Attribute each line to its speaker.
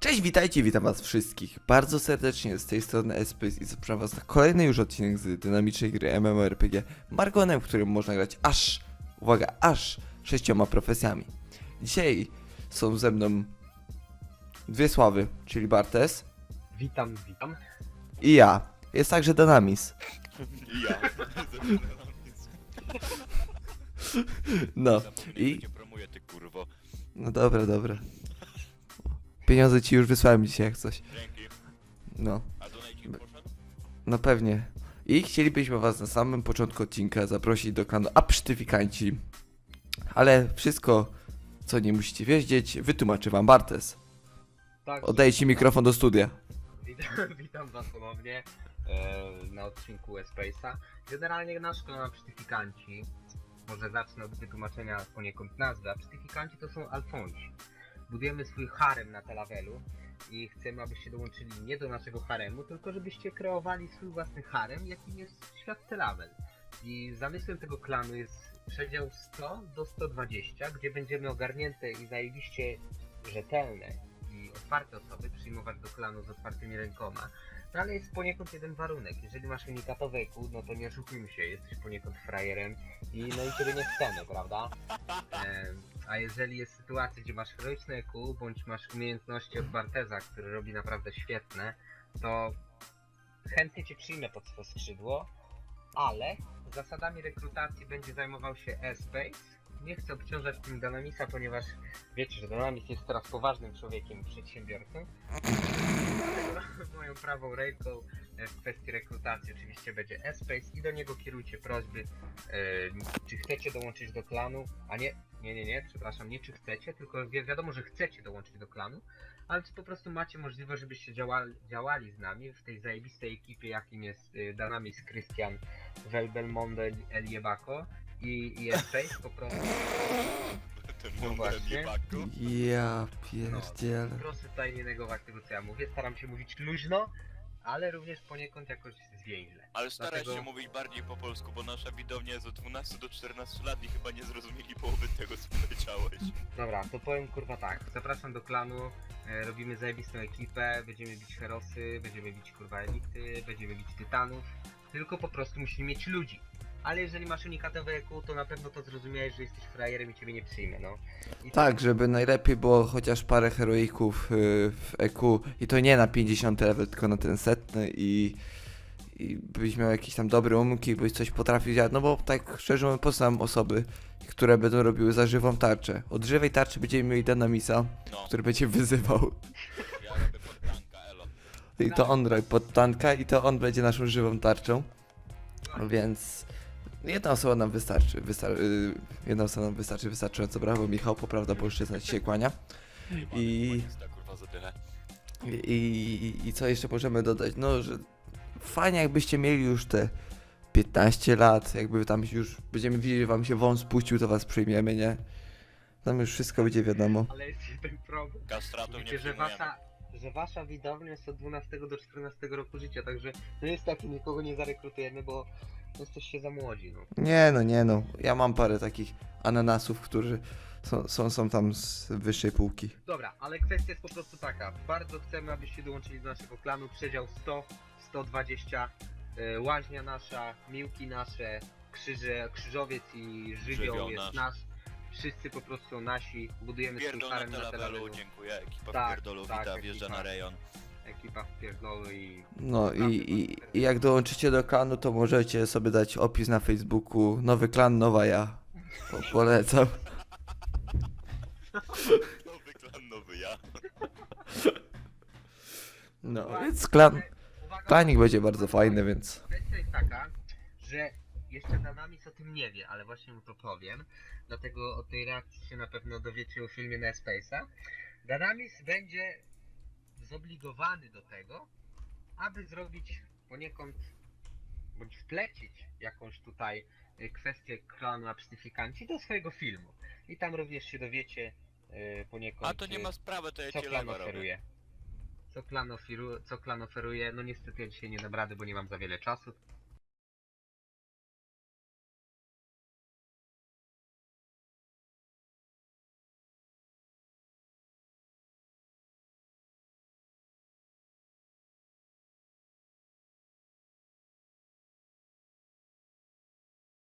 Speaker 1: Cześć, witajcie, witam was wszystkich bardzo serdecznie z tej strony Espys i zapraszam was na kolejny już odcinek z dynamicznej gry MMORPG Margonem, w którym można grać aż, uwaga, aż sześcioma profesjami. Dzisiaj są ze mną dwie sławy, czyli Bartes
Speaker 2: Witam, witam.
Speaker 1: i ja. Jest także Danamis.
Speaker 3: I ja.
Speaker 1: No
Speaker 3: I...
Speaker 1: i...
Speaker 3: cię promuję, ty kurwo.
Speaker 1: No dobra, dobra. Pieniądze ci już wysłałem dzisiaj jak coś.
Speaker 3: Dzięki.
Speaker 1: No.
Speaker 3: A do poszedł?
Speaker 1: No pewnie. I chcielibyśmy was na samym początku odcinka zaprosić do klanu Apsztyfikanci. Ale wszystko, co nie musicie wiedzieć, wytłumaczy wam Bartes.
Speaker 2: Tak,
Speaker 1: Oddaję ci mikrofon do studia.
Speaker 2: Witam, witam was ponownie na odcinku Space'a. Generalnie nasz klan Apsztyfikanci, może zacznę od wytłumaczenia poniekąd nazwy. Apsztyfikanci to są alfonsi. Budujemy swój harem na Telawelu i chcemy, abyście dołączyli nie do naszego haremu, tylko żebyście kreowali swój własny harem, jakim jest świat Telawel. I zamysłem tego klanu jest przedział 100 do 120, gdzie będziemy ogarnięte i zajebiście rzetelne i otwarte osoby przyjmować do klanu z otwartymi rękoma. No ale jest poniekąd jeden warunek. Jeżeli masz unikatowe EQ, no to nie oszukujmy się, jesteś poniekąd frajerem i no i ciebie nie chcemy, prawda? Em, a jeżeli jest sytuacja, gdzie masz heroiczne EQ, bądź masz umiejętności od Barteza, który robi naprawdę świetne, to chętnie cię przyjmę pod swe skrzydło, ale zasadami rekrutacji będzie zajmował się E-Space. Nie chcę obciążać tym Dynamisa, ponieważ wiecie, że Dynamis jest teraz poważnym człowiekiem, przedsiębiorcą. Moją prawą ręką e, w kwestii rekrutacji oczywiście będzie E-Space i do niego kierujcie prośby, e, czy chcecie dołączyć do klanu, a nie, nie, nie, nie, przepraszam, nie czy chcecie, tylko wi wiadomo, że chcecie dołączyć do klanu, ale czy po prostu macie możliwość, żebyście działali, działali z nami w tej zajebistej ekipie, jakim jest y, Danamis, Christian, Welbelmonde, Eliebako i, i E-Space po prostu.
Speaker 3: Ten
Speaker 2: No właśnie.
Speaker 3: jebaku.
Speaker 1: Ja pierdzielę.
Speaker 2: Proszę tutaj nie negować tego, co ja mówię. Staram się mówić luźno, ale również poniekąd jakoś zwięźle.
Speaker 3: Ale staraj
Speaker 2: Dlatego-
Speaker 3: się mówić bardziej po polsku, bo nasza widownia jest od 12 do 14 lat i chyba nie zrozumieli połowy tego, co powiedziałeś.
Speaker 2: Dobra, to powiem kurwa tak. Zapraszam do klanu, e, robimy zajebistą ekipę, będziemy bić herosy, będziemy bić kurwa elity, będziemy bić tytanów. Tylko po prostu musimy mieć ludzi. Ale jeżeli masz unikatowe EQ, to na pewno to zrozumiałeś, że jesteś frajerem i ciebie nie przyjmę, no. I
Speaker 1: Tak, żeby najlepiej było chociaż parę heroików y, w EQ i to nie na 50 level, tylko na ten setny i, i byś miał jakieś tam dobre umki, byś coś potrafił działać, no bo tak szczerze mówiąc poznam osoby, które będą robiły za żywą tarczę. Od żywej tarczy będziemy mieli Dynamisa,
Speaker 3: No,
Speaker 1: który będzie wyzywał.
Speaker 3: ja robię pod tanka, elo.
Speaker 1: I to on robi pod tanka i to on będzie naszą żywą tarczą. Więc jedna osoba nam wystarczy. Wystar y, jedna osoba nam wystarczy wystarczająco. Brawo Michał, poprawda polszczyzna ci się kłania. I-
Speaker 3: Chyba kurwa za tyle.
Speaker 1: I, i, I co jeszcze możemy dodać? No, że fajnie jakbyście mieli już te 15 lat, jakby tam już będziemy widzieli, że wam się wąs spuścił, to was przyjmiemy, nie? Tam już wszystko będzie wiadomo.
Speaker 2: Ale jest jeden problem.
Speaker 3: Kastratów nie
Speaker 2: Wiecie, że
Speaker 3: przyjmujemy.
Speaker 2: wasza, że wasza widownia jest od 12 do 14 roku życia, także to jest tak, nikogo nie zarekrutujemy, bo jesteście za młodzi, no.
Speaker 1: Nie no, nie no. Ja mam parę takich ananasów, którzy są, są, są tam z wyższej półki.
Speaker 2: Dobra, ale kwestia jest po prostu taka. Bardzo chcemy, abyście dołączyli do naszego klanu. Przedział 100, 120, y, łaźnia nasza, miłki nasze, krzyże, krzyżowiec i żywioł,
Speaker 3: Żywioł
Speaker 2: jest
Speaker 3: nasz.
Speaker 2: nasz. Wszyscy po prostu nasi. Budujemy
Speaker 3: Pierdol na telewelu, dziękuję. Ekipa
Speaker 2: Tak,
Speaker 3: pierdolowita
Speaker 2: tak,
Speaker 3: wjeżdża
Speaker 2: ekipa.
Speaker 3: na rejon.
Speaker 2: Ekipa w pierdolu i...
Speaker 1: No i, i, i jak dołączycie do klanu, to możecie sobie dać opis na Facebooku. Nowy klan, nowa ja. Po, polecam.
Speaker 3: Nowy klan, nowy ja.
Speaker 1: No, więc klan,
Speaker 2: Uwaga,
Speaker 1: klanik będzie bardzo fajny, więc...
Speaker 2: Kwestia jest taka, że jeszcze Danamis o tym nie wie, ale właśnie mu to powiem. Dlatego o tej reakcji się na pewno dowiecie w filmie na Space'a. Danamis będzie zobligowany do tego, aby zrobić poniekąd bądź wplecić jakąś tutaj y, kwestię klanu abstyfikanci do swojego filmu. I tam również się dowiecie y, poniekąd.
Speaker 3: A to nie
Speaker 2: y,
Speaker 3: ma sprawy, to ja
Speaker 2: co
Speaker 3: cię
Speaker 2: klan oferuje. Co klan, ofiru, co klan oferuje? No niestety ja dzisiaj nie dam rady, bo nie mam za wiele czasu.